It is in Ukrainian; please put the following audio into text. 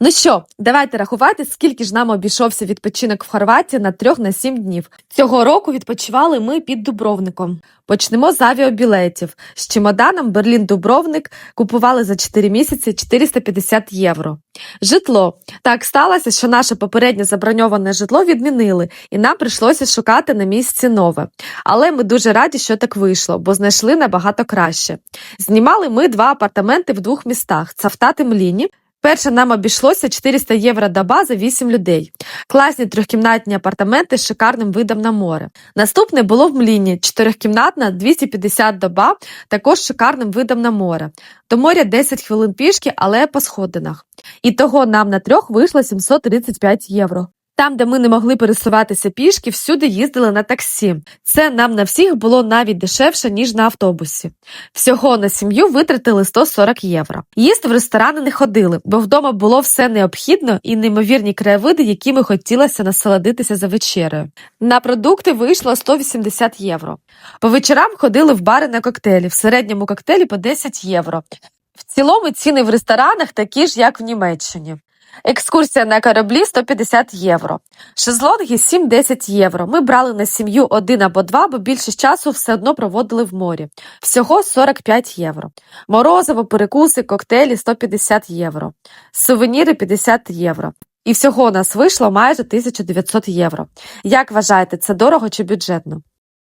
Ну що, давайте рахувати, скільки ж нам обійшовся відпочинок в Хорватії на трьох на сім днів. Цього року відпочивали ми під Дубровником. Почнемо з авіабілетів. З чемоданом Берлін-Дубровник купували за 4 місяці 450 євро. Житло. Так сталося, що наше попереднє заброньоване житло відмінили, і нам прийшлося шукати на місці нове. Але ми дуже раді, що так вийшло, бо знайшли набагато краще. Знімали ми два апартаменти в двох містах Цавта та Мліні. Перше нам обійшлося 400 євро доба за 8 людей. Класні трьохкімнатні апартаменти з шикарним видом на море. Наступне було в Мліні, чотирьохкімнатна, 250 доба, також шикарним видом на море. До моря 10 хвилин пішки, але по сходинах. І того нам на трьох вийшло 735 євро. Там, де ми не могли пересуватися пішки, всюди їздили на таксі. Це нам на всіх було навіть дешевше, ніж на автобусі. Всього на сім'ю витратили 140 євро. Їсти в ресторани не ходили, бо вдома було все необхідно і неймовірні краєвиди, якими хотілося насолодитися за вечерею. На продукти вийшло 180 євро. По вечорам ходили в бари на коктейлі, в середньому коктейлі по 10 євро. В цілому ціни в ресторанах такі ж, як в Німеччині. Екскурсія на кораблі 150 євро. Шезлонги 7-10 євро. Ми брали на сім'ю один або два, бо більшість часу все одно проводили в морі. Всього 45 євро. Морозиво, перекуси, коктейлі 150 євро. Сувеніри 50 євро. І всього у нас вийшло майже 1900 євро. Як вважаєте, це дорого чи бюджетно?